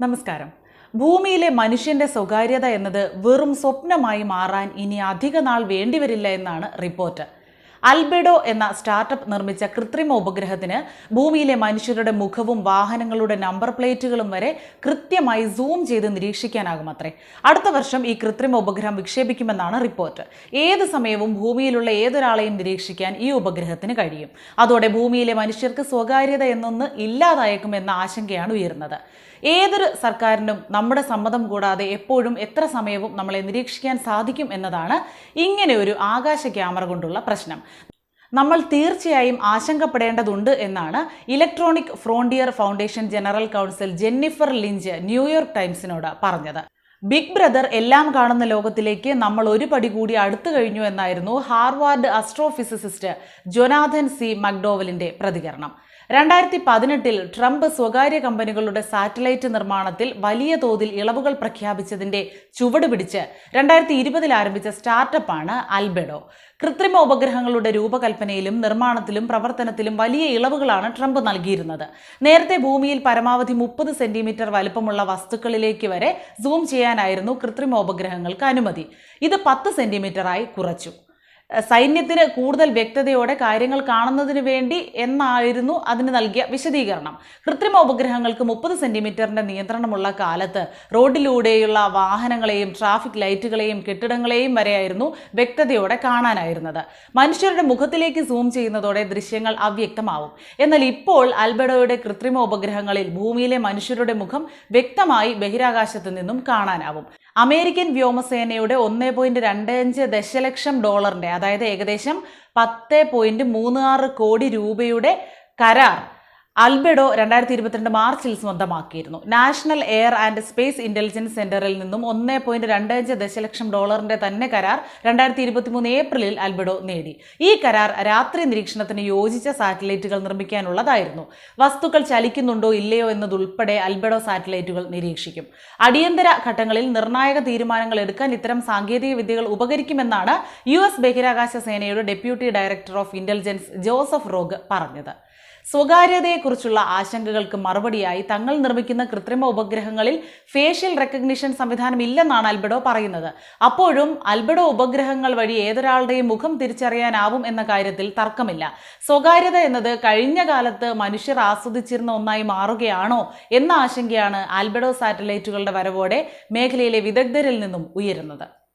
നമസ്കാരം. ഭൂമിയിലെ മനുഷ്യന്റെ സ്വകാര്യത എന്നത് വെറും സ്വപ്നമായി മാറാൻ ഇനി അധിക നാൾ വേണ്ടിവരില്ല എന്നാണ് റിപ്പോർട്ട്. അൽബെഡോ എന്ന സ്റ്റാർട്ടപ്പ് നിർമ്മിച്ച കൃത്രിമ ഉപഗ്രഹത്തിന് ഭൂമിയിലെ മനുഷ്യരുടെ മുഖവും വാഹനങ്ങളുടെ നമ്പർ പ്ലേറ്റുകളും വരെ കൃത്യമായി സൂം ചെയ്ത് നിരീക്ഷിക്കാനാകും അത്രേ അടുത്ത വർഷം ഈ കൃത്രിമ ഉപഗ്രഹം വിക്ഷേപിക്കുമെന്നാണ് റിപ്പോർട്ട്. ഏത് സമയവും ഭൂമിയിലുള്ള ഏതൊരാളെയും നിരീക്ഷിക്കാൻ ഈ ഉപഗ്രഹത്തിന് കഴിയും. അതോടെ ഭൂമിയിലെ മനുഷ്യർക്ക് സ്വകാര്യത എന്നൊന്ന് ഇല്ലാതായേക്കുമെന്ന ആശങ്കയാണ് ഉയരുന്നത്. ഏതൊരു സർക്കാരിനും നമ്മുടെ സമ്മതം കൂടാതെ എപ്പോഴും എത്ര സമയവും നമ്മളെ നിരീക്ഷിക്കാൻ സാധിക്കും എന്നതാണ് ഇങ്ങനെ ഒരു ആകാശ ക്യാമറ കൊണ്ടുള്ള പ്രശ്നം. നമ്മൾ തീർച്ചയായും ആശങ്കപ്പെടേണ്ടതുണ്ട് എന്നാണ് Electronic Frontier Foundation general counsel Jennifer Lynch New York ടൈംസിനോട് പറഞ്ഞത്. ബിഗ് ബ്രദർ എല്ലാം കാണുന്ന ലോകത്തിലേക്ക് നമ്മൾ ഒരു പടി കൂടി അടുത്തു കഴിഞ്ഞു എന്നായിരുന്നു ഹാർവാർഡ് അസ്ട്രോഫിസിസിസ്റ്റ് ജൊനാഥൻ സി മക്ഡോവലിന്റെ പ്രതികരണം. രണ്ടായിരത്തി പതിനെട്ടിൽ ട്രംപ് സ്വകാര്യ കമ്പനികളുടെ സാറ്റലൈറ്റ് നിർമ്മാണത്തിൽ വലിയ തോതിൽ ഇളവുകൾ പ്രഖ്യാപിച്ചതിന്റെ ചുവടുപിടിച്ച് രണ്ടായിരത്തി ഇരുപതിൽ ആരംഭിച്ച സ്റ്റാർട്ടപ്പാണ് അൽബെഡോ കൃത്രിമ ഉപഗ്രഹങ്ങളുടെ രൂപകൽപ്പനയിലും നിർമ്മാണത്തിലും പ്രവർത്തനത്തിലും വലിയ ഇളവുകളാണ് ട്രംപ് നൽകിയിരുന്നത്. നേരത്തെ ഭൂമിയിൽ പരമാവധി മുപ്പത് സെന്റിമീറ്റർ വലുപ്പമുള്ള വസ്തുക്കളിലേക്ക് വരെ സൂം ചെയ്യാനായിരുന്നു കൃത്രിമ ഉപഗ്രഹങ്ങൾക്ക് അനുമതി. ഇത് പത്ത് സെന്റിമീറ്ററായി കുറച്ചു. സൈന്യത്തിന് കൂടുതൽ വ്യക്തതയോടെ കാര്യങ്ങൾ കാണുന്നതിന് വേണ്ടി എന്നായിരുന്നു അതിന് നൽകിയ വിശദീകരണം. കൃത്രിമ ഉപഗ്രഹങ്ങൾക്ക് മുപ്പത് സെന്റിമീറ്ററിന്റെ നിയന്ത്രണമുള്ള കാലത്ത് റോഡിലൂടെയുള്ള വാഹനങ്ങളെയും ട്രാഫിക് ലൈറ്റുകളെയും കെട്ടിടങ്ങളെയും വരെയായിരുന്നു വ്യക്തതയോടെ കാണാനായിരുന്നത്. മനുഷ്യരുടെ മുഖത്തിലേക്ക് സൂം ചെയ്യുന്നതോടെ ദൃശ്യങ്ങൾ അവ്യക്തമാവും. എന്നാൽ ഇപ്പോൾ അൽബഡോയുടെ കൃത്രിമ ഉപഗ്രഹങ്ങളിൽ ഭൂമിയിലെ മനുഷ്യരുടെ മുഖം വ്യക്തമായി ബഹിരാകാശത്ത് നിന്നും കാണാനാവും. അമേരിക്കൻ വ്യോമസേനയുടെ ഒന്ന് പോയിന്റ് രണ്ട് അഞ്ച് ദശലക്ഷം ഡോളറിന്റെ അതായത് ഏകദേശം പത്ത് പോയിന്റ് മൂന്ന് ആറ് കോടി രൂപയുടെ കരാർ. അൽബെഡോ രണ്ടായിരത്തി ഇരുപത്തിരണ്ട് മാർച്ചിൽ സ്വന്തമാക്കിയിരുന്നു. National Air and Space Intelligence സെന്ററിൽ നിന്നും ഒന്ന് പോയിന്റ് രണ്ട് അഞ്ച് ദശലക്ഷം ഡോളറിന്റെ തന്നെ കരാർ രണ്ടായിരത്തി ഇരുപത്തി മൂന്ന് ഏപ്രിലിൽ അൽബെഡോ നേടി. ഈ കരാർ രാത്രി നിരീക്ഷണത്തിന് യോജിച്ച സാറ്റലൈറ്റുകൾ നിർമ്മിക്കാനുള്ളതായിരുന്നു. വസ്തുക്കൾ ചലിക്കുന്നുണ്ടോ ഇല്ലയോ എന്നതുൾപ്പെടെ അൽബെഡോ സാറ്റലൈറ്റുകൾ നിരീക്ഷിക്കും. അടിയന്തര ഘട്ടങ്ങളിൽ നിർണായക തീരുമാനങ്ങൾ എടുക്കാൻ ഇത്തരം സാങ്കേതിക വിദ്യകൾ ഉപകരിക്കുമെന്നാണ് യു എസ് ബഹിരാകാശ സേനയുടെ deputy director of intelligence Joseph Rouge പറഞ്ഞത്. സ്വകാര്യതയെക്കുറിച്ചുള്ള ആശങ്കകൾക്ക് മറുപടിയായി തങ്ങൾ നിർമ്മിക്കുന്ന കൃത്രിമ ഉപഗ്രഹങ്ങളിൽ ഫേഷ്യൽ റെക്കഗ്നിഷൻ സംവിധാനം ഇല്ലെന്നാണ് അൽബഡോ പറയുന്നത്. അപ്പോഴും അൽബഡോ ഉപഗ്രഹങ്ങൾ വഴി ഏതൊരാളുടെയും മുഖം തിരിച്ചറിയാനാവും എന്ന കാര്യത്തിൽ തർക്കമില്ല. സ്വകാര്യത എന്നത് കഴിഞ്ഞ കാലത്ത് മനുഷ്യർ ആസ്വദിച്ചിരുന്ന ഒന്നായി മാറുകയാണോ എന്ന ആശങ്കയാണ് ആൽബഡോ സാറ്റലൈറ്റുകളുടെ വരവോടെ മേഖലയിലെ വിദഗ്ധരിൽ നിന്നും ഉയരുന്നത്.